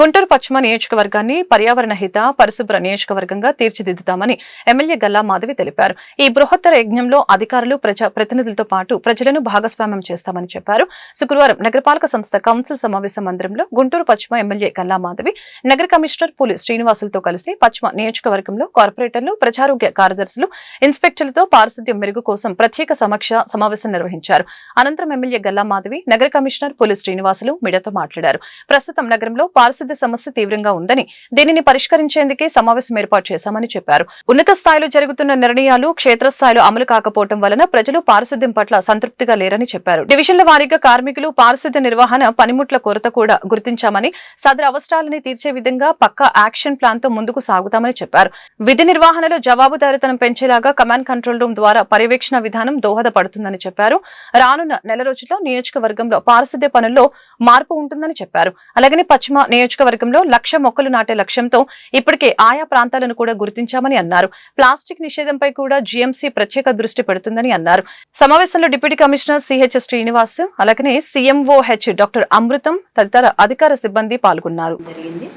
గుంటూరు పశ్చిమ నియోజకవర్గాన్ని పర్యావరణ హిత పరిశుభ్ర నియోజకవర్గంగా తీర్చిదిద్దుతామని ఎమ్మెల్యే గల్లా మాధవి తెలిపారు. ఈ బృహత్తర యజ్ఞంలో అధికారులు ప్రజా ప్రతినిధులతో పాటు ప్రజలను భాగస్వామ్యం చేస్తామని చెప్పారు. శుక్రవారం నగరపాలక సంస్థ కౌన్సిల్ సమావేశ మందిరంలో గుంటూరు పశ్చిమ ఎమ్మెల్యే గల్లా మాధవి నగర కమిషనర్ పులి శ్రీనివాసులతో కలిసి పశ్చిమ నియోజకవర్గంలో కార్పొరేటర్లు ప్రజారోగ్య కార్యదర్శులు ఇన్స్పెక్టర్లతో పారిశుద్ధ్యం మెరుగు కోసం ప్రత్యేక సమీక్ష సమావేశం నిర్వహించారు. అనంతరం ఎమ్మెల్యే గల్లా మాధవి నగర కమిషనర్ పులి శ్రీనివాసులు మీడియాతో మాట్లాడారు. ప్రస్తుతం నగరంలో పారిశుద్ధ్య సమస్య తీవ్రంగా ఉందని దీనిని పరిష్కరించేందుకే సమావేశం ఏర్పాటు చేశామని చెప్పారు. ఉన్నత స్థాయిలో జరుగుతున్న నిర్ణయాలు క్షేత్రస్థాయిలో అమలు కాకపోవడం వలన ప్రజలు పారిశుద్ధ్యం పట్ల సంతృప్తిగా లేరని చెప్పారు. డివిజన్ల వారీగా కార్మికులు పారిశుద్ధ్య నిర్వహణ పనిముట్ల కొరత కూడా గుర్తించామని సదరు అవసరాలని తీర్చే విధంగా పక్కా యాక్షన్ ప్లాన్తో ముందుకు సాగుతామని చెప్పారు. విధి నిర్వహణలో జవాబుదారితనం పెంచేలాగా కమాండ్ కంట్రోల్ రూమ్ ద్వారా పర్యవేక్షణ విధానం దోహదపడుతుందని చెప్పారు. రానున్న నెల రోజుల్లో నియోజకవర్గంలో పారిశుద్ధ్య పనుల్లో మార్పు ఉంటుందని చెప్పారు. అలాగనే పశ్చిమ నియోజకవర్గంలో లక్ష మొక్కలు నాటే లక్ష్యంతో ఇప్పటికే ఆయా ప్రాంతాలను కూడా గుర్తించామని అన్నారు. ప్లాస్టిక్ నిషేధంపై కూడా జీఎంసీ ప్రత్యేక దృష్టి పెడుతుందని అన్నారు. సమావేశంలో డిప్యూటీ కమిషనర్ సిహెచ్ శ్రీనివాస్ అలాగనే సీఎంఓ హెచ్ డాక్టర్ అమృతం తదితర అధికార సిబ్బంది పాల్గొన్నారు. జరిగింది.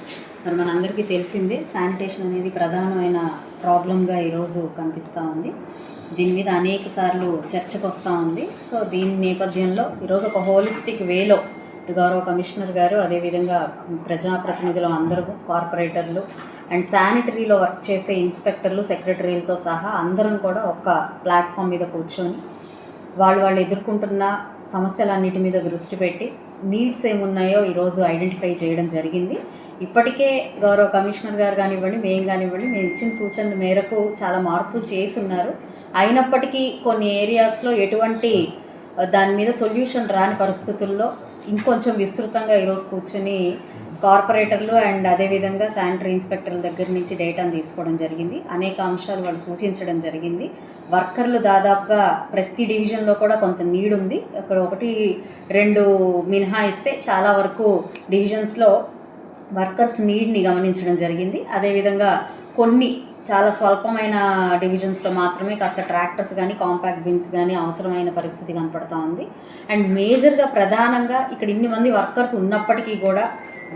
మరి మనందరికీ తెలిసిందే శానిటేషన్ అనేది ప్రధానమైన ప్రాబ్లంగా ఈరోజు కనిపిస్తూ ఉంది. దీని మీద అనేక సార్లు చర్చకు వస్తూ ఉంది. సో దీని నేపథ్యంలో ఈరోజు ఒక హోలిస్టిక్ వేలో గౌరవ కమిషనర్ గారు అదేవిధంగా ప్రజాప్రతినిధులు అందరూ కార్పొరేటర్లు అండ్ శానిటరీలో వర్క్ చేసే ఇన్స్పెక్టర్లు సెక్రటరీలతో సహా అందరం కూడా ఒక ప్లాట్ఫామ్ మీద కూర్చొని వాళ్ళు వాళ్ళు ఎదుర్కొంటున్న సమస్యలన్నిటి మీద దృష్టి పెట్టి నీడ్స్ ఏమున్నాయో ఈరోజు ఐడెంటిఫై చేయడం జరిగింది. ఇప్పటికే గౌరవ కమిషనర్ గారు కానివ్వండి మేము కానివ్వండి మేము ఇచ్చిన సూచనల మేరకు చాలా మార్పులు చేసున్నారు అయినప్పటికీ కొన్ని ఏరియాస్లో ఎటువంటి దాని మీద సొల్యూషన్ రాని పరిస్థితుల్లో ఇంకొంచెం విస్తృతంగా ఈరోజు కూర్చొని కార్పొరేటర్లు అండ్ అదేవిధంగా శానిటరీ ఇన్స్పెక్టర్ల దగ్గర నుంచి డేటాను తీసుకోవడం జరిగింది. అనేక అంశాలు వాళ్ళు సూచించడం జరిగింది. వర్కర్లు దాదాపుగా ప్రతి డివిజన్లో కూడా కొంత నీడ్ ఉంది. అక్కడ ఒకటి రెండు మినహాయిస్తే చాలా వరకు డివిజన్స్లో వర్కర్స్ నీడ్ని గమనించడం జరిగింది. అదేవిధంగా కొన్ని చాలా స్వల్పమైన డివిజన్స్లో మాత్రమే కాస్త ట్రాక్టర్స్ కానీ కాంపాక్ట్ బిన్స్ కానీ అవసరమైన పరిస్థితి కనపడుతూ ఉంది. అండ్ మేజర్గా ప్రధానంగా ఇక్కడ ఇన్ని మంది వర్కర్స్ ఉన్నప్పటికీ కూడా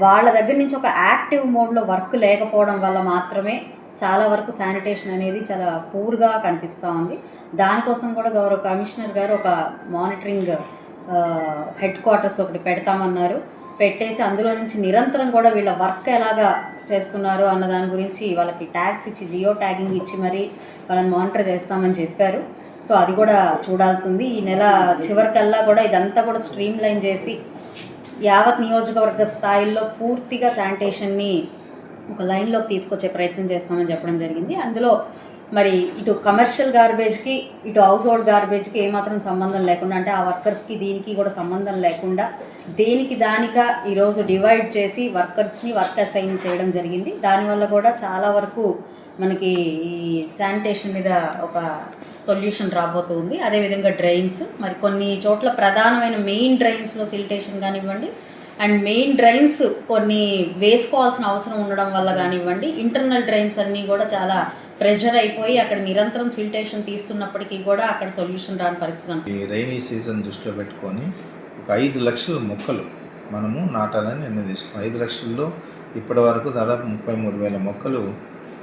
వాళ్ళ దగ్గర నుంచి ఒక యాక్టివ్ మోడ్లో వర్క్ లేకపోవడం వల్ల మాత్రమే చాలా వరకు శానిటేషన్ అనేది చాలా పూర్గా కనిపిస్తూ ఉంది. దానికోసం కూడా గౌరవ కమిషనర్ గారు ఒక మానిటరింగ్ హెడ్ క్వార్టర్స్ ఒకటి పెడతామన్నారు. పెట్టేసి అందులో నుంచి నిరంతరం కూడా వీళ్ళ వర్క్ ఎలాగా చేస్తున్నారు అన్న దాని గురించి వాళ్ళకి ట్యాగ్స్ ఇచ్చి జియో ట్యాగింగ్ ఇచ్చి మరి వాళ్ళని మానిటర్ చేస్తామని చెప్పారు. సో అది కూడా చూడాల్సి ఉంది ఈ నెల చివరికల్లా కూడా ఇదంతా కూడా స్ట్రీమ్ లైన్ చేసి యావత్ నియోజకవర్గ స్థాయిల్లో పూర్తిగా శానిటేషన్ని ఒక లైన్లోకి తీసుకొచ్చే ప్రయత్నం చేస్తామని చెప్పడం జరిగింది. అందులో మరి ఇటు కమర్షియల్ గార్బేజ్కి ఇటు హౌస్ హోల్డ్ గార్బేజ్కి ఏమాత్రం సంబంధం లేకుండా అంటే ఆ వర్కర్స్కి దీనికి కూడా సంబంధం లేకుండా దేనికి దానిగా ఈరోజు డివైడ్ చేసి వర్కర్స్ని వర్క్ అసైన్ చేయడం జరిగింది. దానివల్ల కూడా చాలా వరకు మనకి ఈ శానిటేషన్ మీద ఒక సొల్యూషన్ రాబోతుంది. అదేవిధంగా డ్రైన్స్ మరి కొన్ని చోట్ల ప్రధానమైన మెయిన్ డ్రైన్స్లో సిల్టేషన్ కానివ్వండి అండ్ మెయిన్ డ్రైన్స్ కొన్ని వేసుకోవాల్సిన అవసరం ఉండడం వల్ల కానివ్వండి ఇంటర్నల్ డ్రైన్స్ అన్నీ కూడా చాలా ప్రెషర్ అయిపోయి అక్కడ నిరంతరం సిల్టేషన్ తీస్తున్నప్పటికీ కూడా అక్కడ సొల్యూషన్ రాని పరిస్థితి ఈ రైనీ సీజన్ దృష్టిలో పెట్టుకొని ఒక ఐదు లక్షల మొక్కలు మనము నాటాలని నిర్ణయం ఐదు లక్షల్లో ఇప్పటి వరకు దాదాపు ముప్పై మూడు వేల మొక్కలు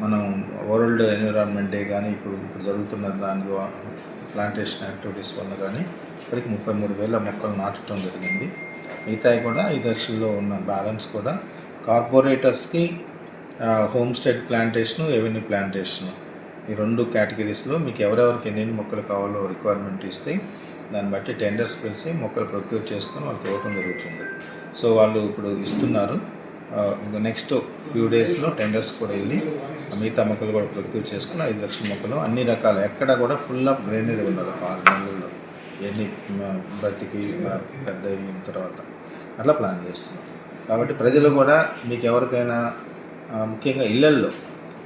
మనం వరల్డ్ ఎన్విరాన్మెంట్ డే కానీ ఇప్పుడు ఇప్పుడు జరుగుతున్న దాని ప్లాంటేషన్ యాక్టివిటీస్ వల్ల కానీ ఇప్పటికి ముప్పై మూడు వేల మొక్కలు నాటడం జరిగింది. మిగతాయి కూడా ఐదు లక్షల్లో ఉన్న బ్యాలెన్స్ కూడా కార్పొరేటర్స్కి home state plantation avenue plantation. ఈ రెండు కేటగిరీస్లో మీకు ఎవరెవరికి ఎన్ని మొక్కలు కావాలో రిక్వైర్మెంట్ ఇస్తే దాన్ని బట్టి టెండర్స్ పిలిచి మొక్కలు ప్రొక్యూర్ చేసుకొని వాళ్ళకి ఇవ్వటం జరుగుతుంది. సో వాళ్ళు ఇప్పుడు ఇస్తున్నారు. నెక్స్ట్ ఫ్యూ డేస్లో టెండర్స్ కూడా వెళ్ళి మిగతా మొక్కలు కూడా ప్రొక్యూర్ చేసుకుని ఐదు లక్షల మొక్కలు అన్ని రకాల ఎక్కడ కూడా ఫుల్ ఆఫ్ గ్రీనరీ ఉండాలి ఒక ఎన్ని బతికి పెద్ద అయిన తర్వాత అట్లా ప్లాన్ చేస్తున్నాం. కాబట్టి ప్రజలు కూడా మీకు ఎవరికైనా ముఖ్యంగా ఇళ్ళల్లో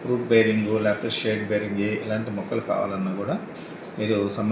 ఫ్రూట్ బేరింగ్ లేకపోతే షేడ్ బేరింగ్ ఇలాంటి మొక్కలు కావాలన్నా కూడా మీరు సంబంధించి